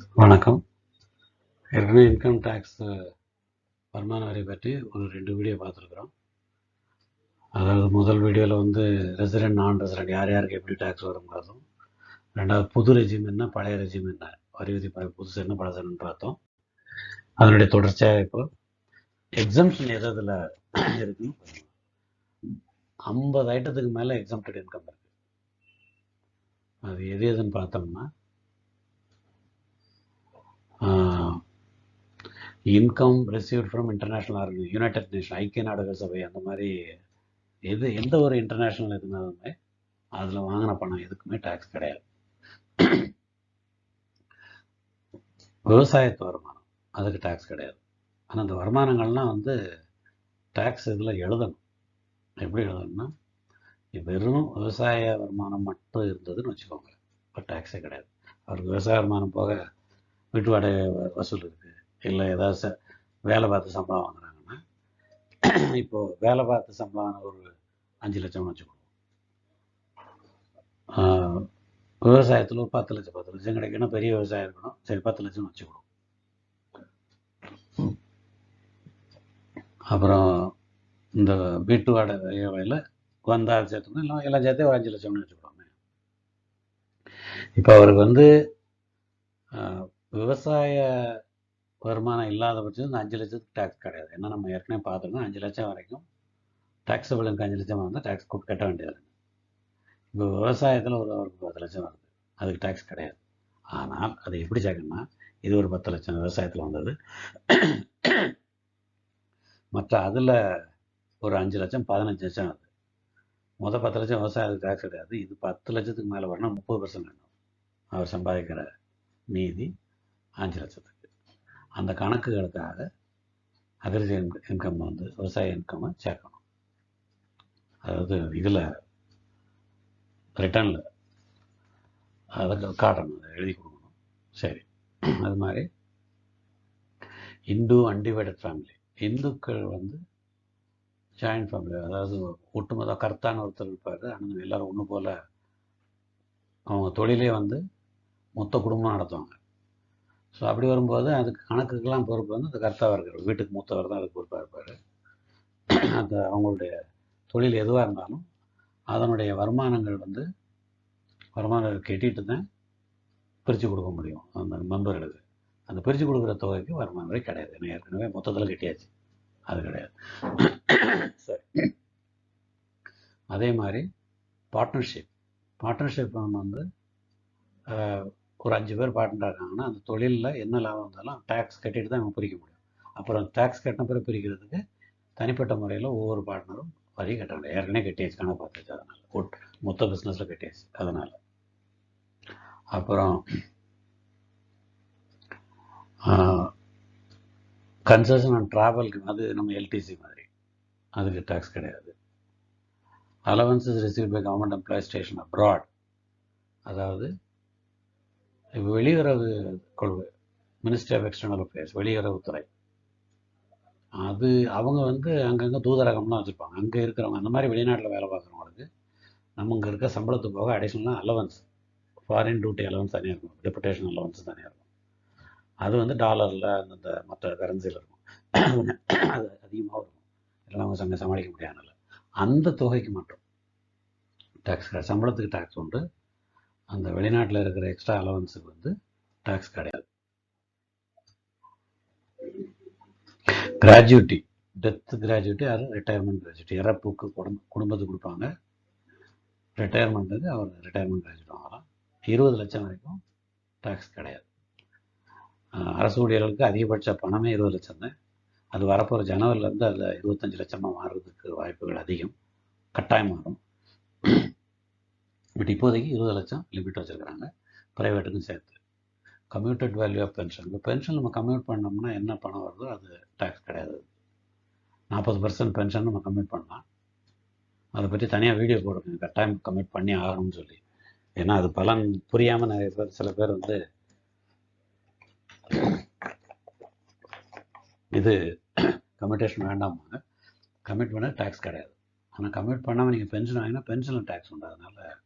வணக்கம். ஏற்கனவே income tax வருமான வரி பற்றி ஒரு ரெண்டு வீடியோ பார்த்துருக்குறோம். அதாவது முதல் வீடியோவில் வந்து ரெசிடென்ட் நான் ரெசிடென்ட் யார் யாருக்கு எப்படி டேக்ஸ் வருங்கிறதும் ரெண்டாவது புது ரெஜிம் என்ன பழைய ரெஜிம் என்ன வரி விதிப்பை புதுசு என்ன பழசுன்னு பார்த்தோம். அதனுடைய தொடர்ச்சியாக இப்போ எக்ஸம்ஷன் எது இதில் இருக்குன்னு ஐம்பது ஐட்டத்துக்கு மேலே எக்ஸம்டட் இன்கம் இருக்குது அது எது எதுன்னு பார்த்தோம்னா income received from international organ United Nation ஐக்கிய நாடுகள் சபை அந்த மாதிரி எது எந்த ஒரு இன்டர்நேஷ்னல் இருந்தாலுமே அதில் வாங்கின பணம் எதுக்குமே டேக்ஸ் கிடையாது. விவசாயத்து வருமானம் அதுக்கு டேக்ஸ் கிடையாது. ஆனால் அந்த வருமானங்கள்லாம் வந்து டேக்ஸ் இதில் எழுதணும். எப்படி எழுதணும்னா வெறும் விவசாய வருமானம் மட்டும் இருந்ததுன்னு வச்சுக்கோங்க இப்போ டேக்ஸே கிடையாது. அவருக்கு விவசாய வருமானம் போக வீட்டு வாடகை வசூல் இருக்குது இல்லை ஏதாவது வேலை பார்த்து சம்பளம் வாங்குறாங்கன்னா இப்போது வேலை பார்த்து சம்பளம் ஒரு அஞ்சு லட்சம் வச்சுக்கோங்க. ஆஹ் விவசாயத்தில் ஒரு பத்து லட்சம் பத்து லட்சம் கிடைக்கணும். பெரிய விவசாயம் இருக்கணும். சரி பத்து லட்சம்னு வச்சுக்கணும். அப்புறம் இந்த வீட்டு வாடகையில் வந்தால் சேர்த்துக்கணும் இல்லை எல்லாம் சேர்த்தே ஒரு அஞ்சு லட்சம்னு வச்சுக்கோங்க இப்போ அவருக்கு வந்து ஆஹ், விவசாய வருமானம் இல்லாத பட்சம் இந்த அஞ்சு லட்சத்துக்கு டேக்ஸ் கிடையாது. ஏன்னா நம்ம ஏற்கனவே பார்த்துருக்கோம் அஞ்சு லட்சம் வரைக்கும் டேக்ஸபிள் எனக்கு அஞ்சு லட்சம் வந்தால் டேக்ஸ் கட்ட வேண்டியது இப்போ விவசாயத்தில் ஒரு அவருக்கு பத்து லட்சம் வருது. அதுக்கு டேக்ஸ் கிடையாது. ஆனால் அது எப்படி சேர்க்கணும்னா இது ஒரு பத்து லட்சம் விவசாயத்தில் வந்தது. மற்ற அதில் ஒரு அஞ்சு லட்சம் பதினஞ்சு லட்சம் வருது. மொதல் பத்து லட்சம் விவசாயத்துக்கு டேக்ஸ் கிடையாது. இது பத்து லட்சத்துக்கு மேலே வரணும் முப்பது பர்சன்ட் வேணும். அவர் சம்பாதிக்கிற மீதி அஞ்சு லட்சத்துக்கு அந்த கணக்குகளுக்காக அக்ரிசி இன்கம் வந்து விவசாய இன்கம்மை சேர்க்கணும். அதாவது இதில் ரிட்டனில் அதை காட்டணும் அதை எழுதி கொடுக்கணும். சரி. அது மாதிரி இந்து அன்டிவைடட் ஃபேமிலி இந்துக்கள் வந்து ஜாயின்ட் ஃபேமிலி அதாவது ஒட்டுமொத்த கர்த்தான்னு ஒருத்தர் இருப்பார். ஆனால் எல்லோரும் ஒன்று போல் அவங்க தொழிலே வந்து மொத்த குடும்பம் நடத்துவாங்க. ஸோ அப்படி வரும்போது அதுக்கு கணக்குக்கெல்லாம் பொறுப்பு வந்து அந்த கர்த்தாவாக இருக்கிறவர் வீட்டுக்கு மூத்தவர் தான் அதுக்கு பொறுப்பாக இருப்பார். அந்த அவங்களுடைய தொழில் எதுவாக இருந்தாலும் அதனுடைய வருமானங்கள் வந்து வருமானங்கள் கட்டிட்டு தான் பிரித்து கொடுக்க முடியும். அந்த மெம்பர்களுக்கு. அந்த பிரித்து கொடுக்குற தொகைக்கு வருமான கிடையாது. ஏன்னா ஏற்கனவே மொத்தத்தில் கட்டியாச்சு. அது கிடையாது. சரி. அதே மாதிரி பார்ட்னர்ஷிப் பார்ட்னர்ஷிப் வந்து ஒரு அஞ்சு பேர் பாட்டுறாங்கன்னா அந்த தொழிலில் என்ன லாபம் இருந்தாலும் டேக்ஸ் கட்டிட்டு தான் இவங்க பிரிக்க முடியும். அப்புறம் டேக்ஸ் கட்டின பிறகு பிரிக்கிறதுக்கு தனிப்பட்ட முறையில் ஒவ்வொரு பார்ட்னரும் வரி கட்ட முடியும் ஏற்கனவே கட்டியாச்சு கணக்கு பார்த்துச்சு. அதனால் ஒட் மொத்த பிஸ்னஸில் கட்டியாச்சு. அதனால். அப்புறம் கன்செஷன் அண்ட் ட்ராவல்க்கு அது நம்ம எல்டிசி மாதிரி. அதுக்கு டேக்ஸ் கிடையாது. Allowances receive by government employ station abroad அதாவது வெளியுறவு கொள்கை மினிஸ்ட்ரி ஆஃப் எக்ஸ்டர்னல் அஃபேர்ஸ் வெளியுறவுத்துறை அது அவங்க வந்து அங்கங்கே தூதரகம்லாம் வச்சுருப்பாங்க. அங்கே இருக்கிறவங்க அந்த மாதிரி வெளிநாட்டில் வேலை பார்க்குறவங்களுக்கு நம்ம இங்கே இருக்க சம்பளத்து போக அடிஷ்னலாக அலவன்ஸ் ஃபாரின் டியூட்டி அலவன்ஸ் தனியாக இருக்கும். டெபுடேஷன் அலவன்ஸ் தனியாக இருக்கும். அது வந்து டாலரில் அந்த மற்ற கரன்சியில் இருக்கும். அது அதிகமாக இருக்கும் இல்லைன்னா அவங்க சங்க சமாளிக்க முடியாதுல்ல அந்த தொகைக்கு மட்டும். டேக்ஸ் சம்பளத்துக்கு டேக்ஸ் உண்டு. அந்த வெளிநாட்டில் இருக்கிற எக்ஸ்ட்ரா அலவன்ஸுக்கு வந்து டாக்ஸ் கிடையாது. கிராஜுவிட்டி டெத்து கிராஜுவிட்டி அது ரிட்டையர்மெண்ட் கிராஜுவிட்டி இறப்புக்கு குடும்ப குடும்பத்துக்கு கொடுப்பாங்க. ரிட்டையர்மெண்ட்டுக்கு அவர் ரிட்டையர்மெண்ட் கிராஜுவேட் வாங்கலாம். இருபது லட்சம் வரைக்கும் டாக்ஸ் கிடையாது. அரசு ஊழியர்களுக்கு அதிகபட்ச பணமே இருபது லட்சம் தான். அது வரப்போகிற ஜனவரிலேருந்து அதில் இருபத்தஞ்சி லட்சமாக மாறுறதுக்கு வாய்ப்புகள் அதிகம். கட்டாயம் மாறும். பட் இப்போதைக்கு இருபது லட்சம் லிமிட் வச்சுருக்கிறாங்க. ப்ரைவேட்டுக்கும் சேர்த்து. கம்யூட்டட் வேல்யூ ஆஃப் பென்ஷன் இப்போ பென்ஷன் நம்ம கம்யூட் பண்ணோம்னா என்ன பணம் வருதோ அது டேக்ஸ் கிடையாது. நாற்பது பர்சன்ட் பென்ஷன் நம்ம கம்யூட் பண்ணலாம். அதை பற்றி தனியாக வீடியோ போடுங்க. கட்டாயம் கம்யூட் பண்ணி ஆகணும்னு சொல்லி. ஏன்னா அது பலன் புரியாமல் நிறைய பேர் சில பேர் வந்து இது கம்யூட்டேஷன் வேண்டாமாங்க கம்மிட் பண்ணால் டேக்ஸ் கிடையாது. ஆனால் கம்மிட் பண்ணாமல் நீங்கள் பென்ஷன் வாங்கினா பென்ஷனில் டேக்ஸ் உண்டு அதனால்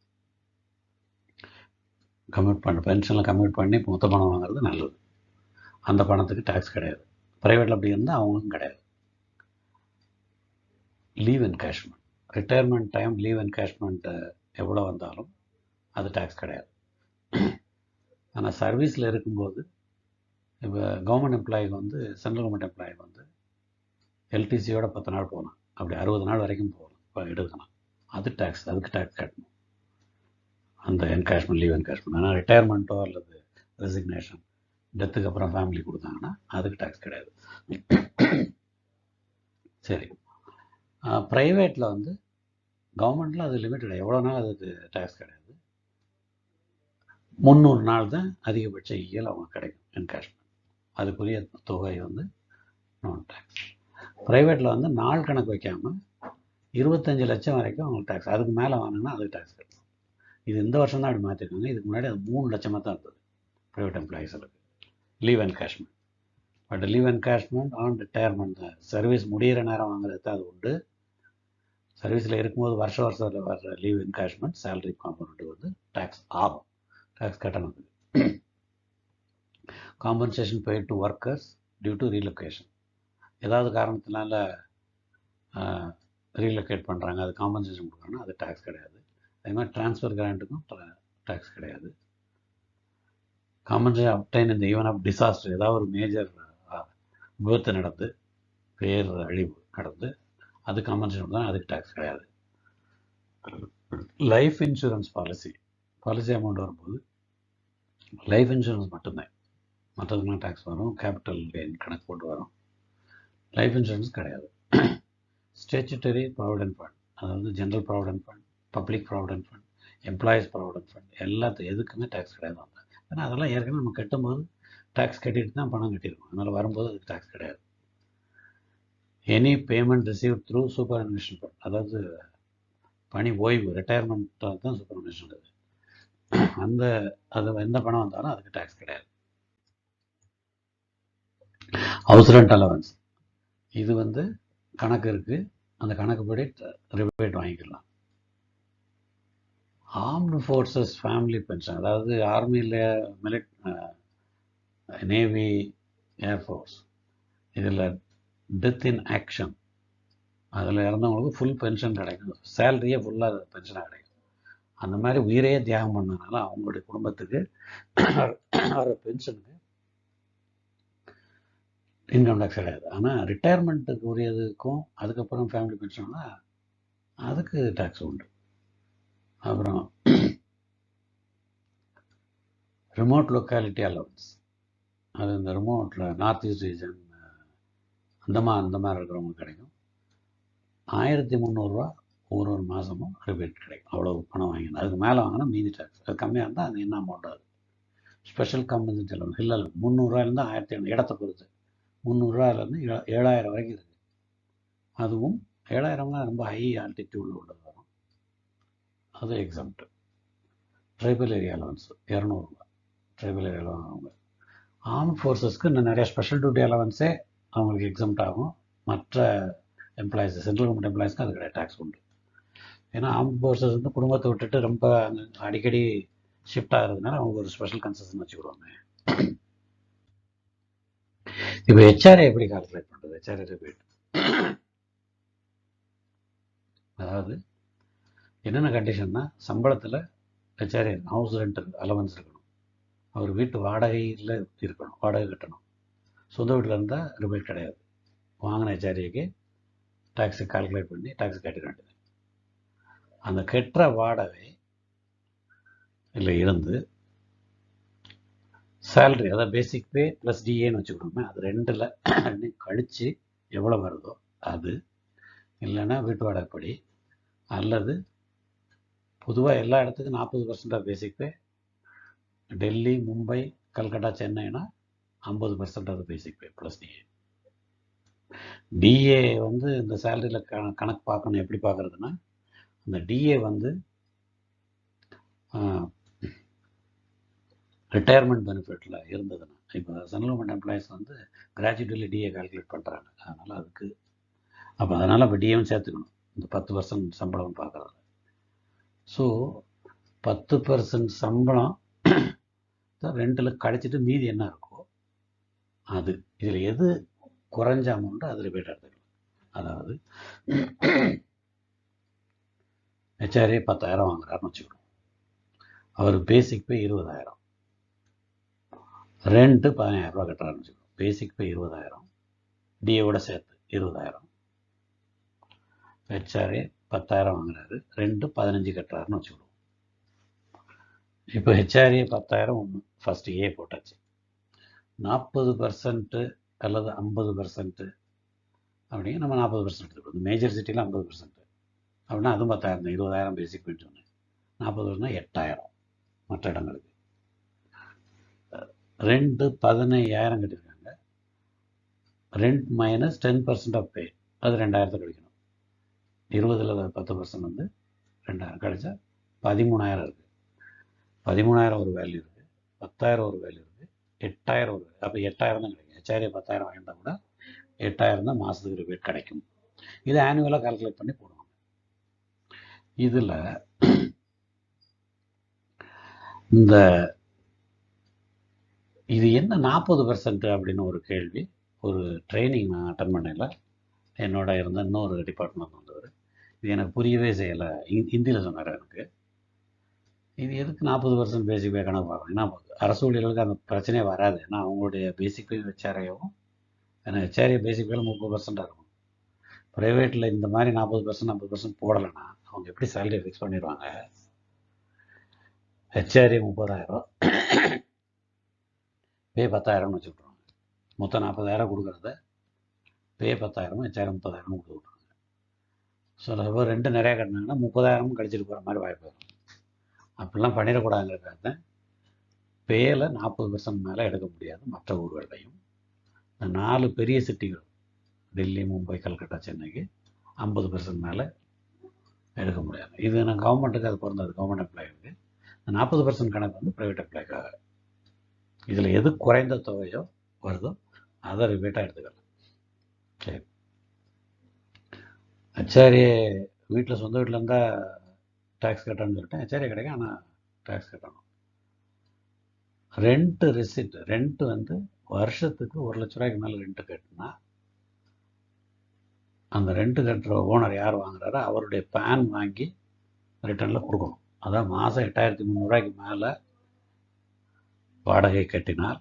கம்யூட் பண்ண பென்ஷனில் கம்யூட் பண்ணி மொத்த பணம் வாங்குறது நல்லது. அந்த பணத்துக்கு டேக்ஸ் கிடையாது. ப்ரைவேட்டில் அப்படி இருந்தால் அவங்களுக்கும் கிடையாது. Leave encashment retirement time leave encashment எவ்வளோ வந்தாலும் அது டேக்ஸ் கிடையாது. ஆனால் சர்வீஸில் இருக்கும்போது இப்போ கவர்மெண்ட் எம்ப்ளாயிக்கு வந்து சென்ட்ரல் கவர்மெண்ட் எம்ப்ளாயிக்கு வந்து எல்டிசியோட பத்து நாள் போகலாம். அப்படி அறுபது நாள் வரைக்கும் போகலாம். இப்போ எடுக்கலாம் அது டேக்ஸ் அதுக்கு டேக்ஸ் கட்டணும். அந்த என்கேஷ்மெண்ட் லீவ் என்கேஷ்மெண்ட் ஆனால் ரிட்டையர்மெண்ட்டோ அல்லது ரெசிக்னேஷன் டெத்துக்கு அப்புறம் ஃபேமிலி கொடுத்தாங்கன்னா அதுக்கு டேக்ஸ் கிடையாது. சரி. ப்ரைவேட்டில் வந்து கவர்மெண்ட்டில் அது லிமிட்டட் எவ்வளோ நாள் அதுக்கு டேக்ஸ் கிடையாது? முந்நூறு நாள் தான் அதிகபட்ச இயல் அவங்க கிடைக்கும் என்கேஷ்மெண்ட் அதுக்குரிய தொகை வந்து நான் டேக்ஸ் ப்ரைவேட்டில் வந்து நாள் கணக்கு வைக்காமல் இருபத்தஞ்சி லட்சம் வரைக்கும் அவங்களுக்கு டேக்ஸ் அதுக்கு மேலே வாங்கினா அதுக்கு டேக்ஸ் கிடையாது இது இந்த வருஷம் தான் அப்படி மாற்றிருக்காங்க இதுக்கு முன்னாடி அது மூணு லட்சமாக தான் இருந்தது private எம்ப்ளாயீஸ்களுக்கு leave encashment but leave encashment on retirement தான் சர்வீஸ் முடிகிற நேரம் வாங்குறது தான் அது உண்டு. சர்வீஸில் இருக்கும்போது வருஷ வருஷத்தில் வர்ற லீவ் என்கேஷ்மெண்ட் சேலரி காம்பனண்ட்டு வந்து டேக்ஸ் ஆகும். டேக்ஸ் கட்டணம் compensation paid to workers due to relocation ஏதாவது காரணத்தினால ரீலொகேட் பண்ணுறாங்க அது காம்பன்சேஷன் கொடுக்குறாங்கன்னா அது டேக்ஸ் கிடையாது. அதே மாதிரி டிரான்ஸ்ஃபர் கிராண்ட்டுக்கும் டேக்ஸ் கிடையாது. காமன்லி அப்டைன் இந்த ஈவன் ஆஃப் டிசாஸ்டர் ஏதாவது ஒரு மேஜர் விபத்து நடந்து பேர் அழிவு நடந்து அது காமன்சேஷன் தான் அதுக்கு டேக்ஸ் கிடையாது. Life insurance policy policy amount வரும்போது லைஃப் இன்சூரன்ஸ் மட்டும்தான். மற்றதுக்கெலாம் டேக்ஸ் வரும் கேபிட்டல் கெயின் கணக்கு போட்டு வரும். லைஃப் இன்சூரன்ஸ் கிடையாது. ஸ்டேச்சுட்டரி ப்ராவிடென்ட் ஃபண்ட் அதாவது general provident fund public provident fund employees provident fund எல்லாத்து எதுக்குமே டேக்ஸ் கிடையாது அவங்க. ஏன்னா அதெல்லாம் ஏற்கனவே நம்ம கட்டும்போது டேக்ஸ் கட்டிட்டு தான் பணம் கட்டியிருக்கோம் அதனால் வரும்போது அதுக்கு டேக்ஸ் கிடையாது. Any payment receive through superannuation fund அதாவது பணி ஓய்வு ரிட்டையர்மெண்ட்டாக தான் சூப்பர் அனிமேஷன் அது. அந்த அது எந்த பணம் வந்தாலும் அதுக்கு டேக்ஸ் கிடையாது. ஹவுஸ் ரெண்ட் அலவன்ஸ் இது வந்து கணக்கு இருக்குது அந்த கணக்குப்படி ரிபேட் வாங்கிக்கலாம். ஆர்ம்டு ஃபோர்ஸஸ் ஃபேமிலி பென்ஷன் அதாவது ஆர்மியில் மிலிட் நேவி ஏர்ஃபோர்ஸ் இதில் டெத் இன் ஆக்ஷன் அதில் இறந்தவங்களுக்கு ஃபுல் பென்ஷன் கிடைக்கும். சேலரியே ஃபுல்லாக பென்ஷனாக கிடைக்கும். அந்த மாதிரி உயிரையே தியாகம் பண்ணனால அவங்களுடைய குடும்பத்துக்கு வர பென்ஷனுக்கு இன்கம் டேக்ஸ் கிடையாது. ஆனால் ரிட்டையர்மெண்ட்டுக்கு உரியதுக்கும் அதுக்கப்புறம் ஃபேமிலி பென்ஷன்னா அதுக்கு டேக்ஸ் உண்டு. அப்புறம் ரிமோட் லொக்காலிட்டி அலவன்ஸ் அது இந்த ரிமோட்டில் நார்த் ஈஸ்ட் ரீஜன் அந்தமா அந்த மாதிரி இருக்கிறவங்களுக்கு கிடைக்கும். ஆயிரத்தி முந்நூறுரூவா ஒரு ஒரு மாதமும் ரிபேட் கிடைக்கும். அவ்வளோ பணம் வாங்கினா அதுக்கு மேலே வாங்கினா மீதி டேக்ஸ் அது கம்மியாக இருந்தால் அது என்ன அமௌண்ட் ஆகுது? ஸ்பெஷல் கம்பெனி செலவு இல்லை இல்லை. முந்நூறுரூவாயிலேருந்து ஆயிரத்தி ஐநூறு. இடத்த பொறுத்து. முந்நூறுரூவாயிலேருந்து ஏழாயிரம் வரைக்கும் இருக்குது அதுவும் ஏழாயிரம்லாம் ரொம்ப ஹை ஆல்டிடியூடில் உள்ளது. அது எக்ஸாம்ட்டு ட்ரைபல் ஏரியா அலவன்ஸ் இரநூறுவா ட்ரைபல் ஏரியா அவங்க. ஆர்ம் ஃபோர்ஸஸ்க்கு இன்னும் நிறைய ஸ்பெஷல் டியூட்டி அலவன்ஸே அவங்களுக்கு எக்ஸாம்ட் ஆகும். மற்ற எம்ப்ளாயிஸ் சென்ட்ரல் கவர்மெண்ட் எம்ப்ளாயிஸ்க்கு அது கிடையாது டேக்ஸ் உண்டு. ஏன்னா ஆர்ம் ஃபோர்ஸஸ் வந்து குடும்பத்தை விட்டுட்டு ரொம்ப அடிக்கடி ஷிஃப்ட் ஆகிறதுனால அவங்க ஒரு ஸ்பெஷல் கன்செஷன் வச்சுக்கிடுவாங்க. இப்போ ஹெச்ஆர்ஏ எப்படி கால்குலேட் பண்ணுறது ஹெச்ஆர்ஏ ரிபேட் அதாவது என்னென்ன கண்டிஷன்னா சம்பளத்தில் ஹெச்ஆர்ஏ ஹவுஸ் ரெண்ட் அலவன்ஸ் இருக்கணும். அவர் வீட்டு வாடகையில் இருக்கணும் வாடகை கட்டணும். சொந்த வீட்டில் இருந்தால் ரிபேட் கிடையாது. வாங்கின ஹெச்ஆர்ஏக்கு டேக்ஸை கால்குலேட் பண்ணி டேக்ஸ் கட்டிட வேண்டியது. அந்த கெட்டுற வாடகை இல்லை இருந்து சேல்ரி அதாவது பேசிக் பே ப்ளஸ் டிஏன்னு வச்சுக்கிட்டோமே அது ரெண்டில் ரெண்டையும் கழித்து எவ்வளோ வருதோ அது இல்லைன்னா வீட்டு வாடகைப்படி அல்லது பொதுவாக எல்லா இடத்துக்கும் நாற்பது percent of basic pay Delhi Mumbai Calcutta சென்னைனா ஐம்பது percent of basic pay plus DA DA வந்து இந்த சேலரியில் க கணக்கு பார்க்கணும் எப்படி பார்க்குறதுன்னா அந்த டிஏ வந்து ரிட்டையர்மெண்ட் பெனிஃபிட்டில் இருந்ததுன்னா இப்போ சென்ட்ரல் கவர்மெண்ட் எம்ப்ளாயிஸ் வந்து கிராஜுவேட்டில் டிஏ கால்குலேட் பண்ணுறாங்க அதனால் அதுக்கு அப்போ அதனால் இப்போ டிஏவும் சேர்த்துக்கணும். இந்த பத்து பர்சன்ட் சம்பளம் பார்க்குறது ஸோ பத்து பர்சன்ட் சம்பளம் ரெண்டில் கழிச்சிட்டு மீதி என்ன இருக்கோ அது. இதில் எது குறைஞ்ச அமௌண்ட்டோ அதில் போய்ட்டு எடுத்துக்கலாம் அதாவது ஹெச்ஆர்ஏ பத்தாயிரம் வாங்குறாருன்னு வச்சுக்கணும். அவர் பேசிக் பே இருபதாயிரம். ரெண்ட்டு பதினாயிரரூபா கட்டுறாருன்னு வச்சுக்கணும். பேசிக் பே இருபதாயிரம். டிஏவோட சேர்த்து இருபதாயிரம். ஹெச்ஆர்ஏ பத்தாயிரம் வாங்குறாரு. ரெண்டு பதினஞ்சு கட்டுறாருன்னு வச்சுக்கிடுவோம் இப்போ ஹெச்ஆர்ஏ பத்தாயிரம் ஒன்று ஃபஸ்ட்டு ஏ போட்டாச்சு. நாற்பது பர்சன்ட்டு அல்லது ஐம்பது பர்சன்ட்டு அப்படிங்க நம்ம நாற்பது பர்சன்ட் எடுத்துக்கணும் மேஜர் சிட்டியில் ஐம்பது பர்சன்ட் அப்படின்னா அதுவும் பத்தாயிரம் தான். இருபதாயிரம் பேசிக் போயிட்டு ஒன்று நாற்பது பர்சன்ட் எட்டாயிரம். மற்ற இடங்களுக்கு. ரெண்டு பதினையாயிரம் கட்டியிருக்காங்க. Rent minus ten percent of pay அது ரெண்டாயிரத்தை கிடைக்கணும் இருபதில் பத்து பர்சன்ட் வந்து ரெண்டாயிரம் கிடைச்சா பதிமூணாயிரம் இருக்குது பதிமூணாயிரம் ஒரு வேல்யூ இருக்குது பத்தாயிரம் ஒரு வேல்யூ இருக்குது எட்டாயிரம் ஒரு அப்போ எட்டாயிரம் தான் கிடைக்கும். எச்சாயிரம் பத்தாயிரம் வாங்கிட்டா கூட எட்டாயிரம் தான் மாதத்துக்கு ரிபேட் கிடைக்கும். இது ஆனுவலாக கால்குலேட் பண்ணி போடுவாங்க. இதில் இந்த இது என்ன நாற்பது பர்சன்ட் அப்படின்னு ஒரு கேள்வி. ஒரு ட்ரைனிங் நான் அட்டன் பண்ணல என்னோட இருந்த இன்னொரு டிபார்ட்மெண்ட் வந்தவர். இது எனக்கு புரியவே செய்யலை. ஹிந்தியில் சொன்னார் எனக்கு. இது எதுக்கு நாற்பது பர்சன்ட் பேசிக் பே கணக்கு பார்க்கணும்? ஏன்னா அரசு ஊழியர்களுக்கு அந்த பிரச்சனையே வராது. ஏன்னா அவங்களுடைய பேசிக் பே ஹெச்ஆர்ஏவும் ஏன்னா ஹெச்ஆர்ஏ பேசிக் பேல முப்பது பர்சண்ட்டாக இருக்கும். ப்ரைவேட்டில் இந்த மாதிரி நாற்பது பர்சன்ட் ஐம்பது பர்சன்ட் போடலைன்னா அவங்க எப்படி சேலரி ஃபிக்ஸ் பண்ணிடுவாங்க? ஹெச்ஆர்ஏ முப்பதாயிரம். பே பத்தாயிரம்னு வச்சுக்கிட்டுருவாங்க மொத்தம் நாற்பதாயிரம் கொடுக்குறத பே பத்தாயிரம் ஹெச்ஆர்ஏ முப்பதாயிரம் கொடுத்து ஸோ ரெண்டு நிறையா கட்டினாங்கன்னா முப்பதாயிரமும் கழிச்சிட்டு போகிற மாதிரி வாய்ப்பு வரும். அப்படிலாம் பண்ணிடக்கூடாதுங்கிறதுக்காக தான் பேல நாற்பது பர்சன்ட் மேலே எடுக்க முடியாது மற்ற ஊர்களையும் இந்த நாலு பெரிய சிட்டிகள் டெல்லி மும்பை கல்கட்டா சென்னைக்கு ஐம்பது பர்சன்ட் மேலே எடுக்க முடியாது. இது நான் கவர்மெண்ட்டுக்கு அது பிறந்தது கவர்மெண்ட் எம்ப்ளாயிக்கு இந்த நாற்பது பர்சன்ட் கணக்கு வந்து ப்ரைவேட் எம்ப்ளாய்க்காக இதில் எது குறைந்த தொகையோ வருதோ அதை ரிபேட்டாக எடுத்துக்கலாம். சரி. ஹெச்ஆர்ஏ வீட்டில் சொந்த வீட்டில் இருந்தால் டேக்ஸ் கட்டணும்னு சொல்லிட்டேன். ஹெச்ஆர்ஏ கிடைக்கும் ஆனால் டேக்ஸ் கட்டணும். ரெண்ட்டு ரெசிப்ட் ரெண்ட்டு வந்து வருஷத்துக்கு ஒரு லட்ச ரூபாய்க்கு மேலே ரெண்ட்டு கட்டினா அந்த ரெண்ட்டு கட்டுற ஓனர் யார் வாங்குறாரோ அவருடைய பேன் வாங்கி ரிட்டர்னில் கொடுக்கணும். அதான் மாதம் எட்டாயிரத்தி முந்நூறுரூவாய்க்கு மேலே வாடகை கட்டினால்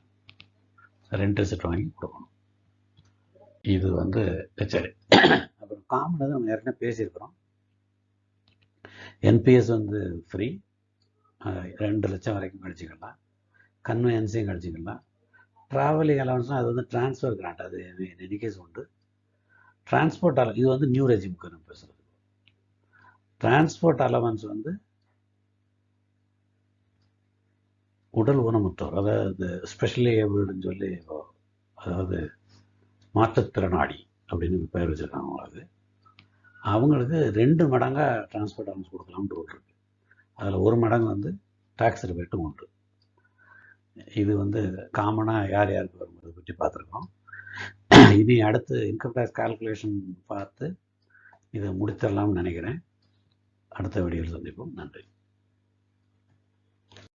ரெண்ட் ரெசிப்ட் வாங்கி கொடுக்கணும். இது வந்து சரி அப்புறம் நம்ம ஏற்கனவே பேசியிருக்கிறோம். என்பிஎஸ் வந்து ஃப்ரீ ரெண்டு லட்சம் வரைக்கும் கழிச்சிக்கலாம். கன்வென்ஸையும் கழிச்சிக்கலாம். ட்ராவலிங் அலவன்ஸ்னால் அது வந்து டிரான்ஸ்ஃபர் கிராண்ட் அது எனிகேஸ் உண்டு டிரான்ஸ்போர்ட் அலவன் இது வந்து நியூ ரெஜிமுக்கு நம்ம பேசுகிறது டிரான்ஸ்போர்ட் அலவன்ஸ் வந்து உடல் ஊனமுற்றோர் அதாவது ஸ்பெஷலி ஏபிள்டுன்னு சொல்லி அதாவது மாற்றுத்திறனாளி அப்படின்னு பெயர் வச்சுருக்காங்க அவங்களுக்கு. அவங்களுக்கு ரெண்டு மடங்காக டிரான்ஸ்பர் அலவன்ஸ் கொடுக்கலாம்னு ரூல் இருக்குது அதில் ஒரு மடங்கு வந்து டேக்ஸ் ரிபேட்டும் உண்டு இது வந்து காமனாக யார் யாருக்கு இதை பற்றி பார்த்துருக்கோம். இனி அடுத்து இன்கம் டேக்ஸ் கால்குலேஷன் பார்த்து இதை முடித்திடலாம்னு நினைக்கிறேன். அடுத்த வீடியோவில் சந்திப்போம். நன்றி.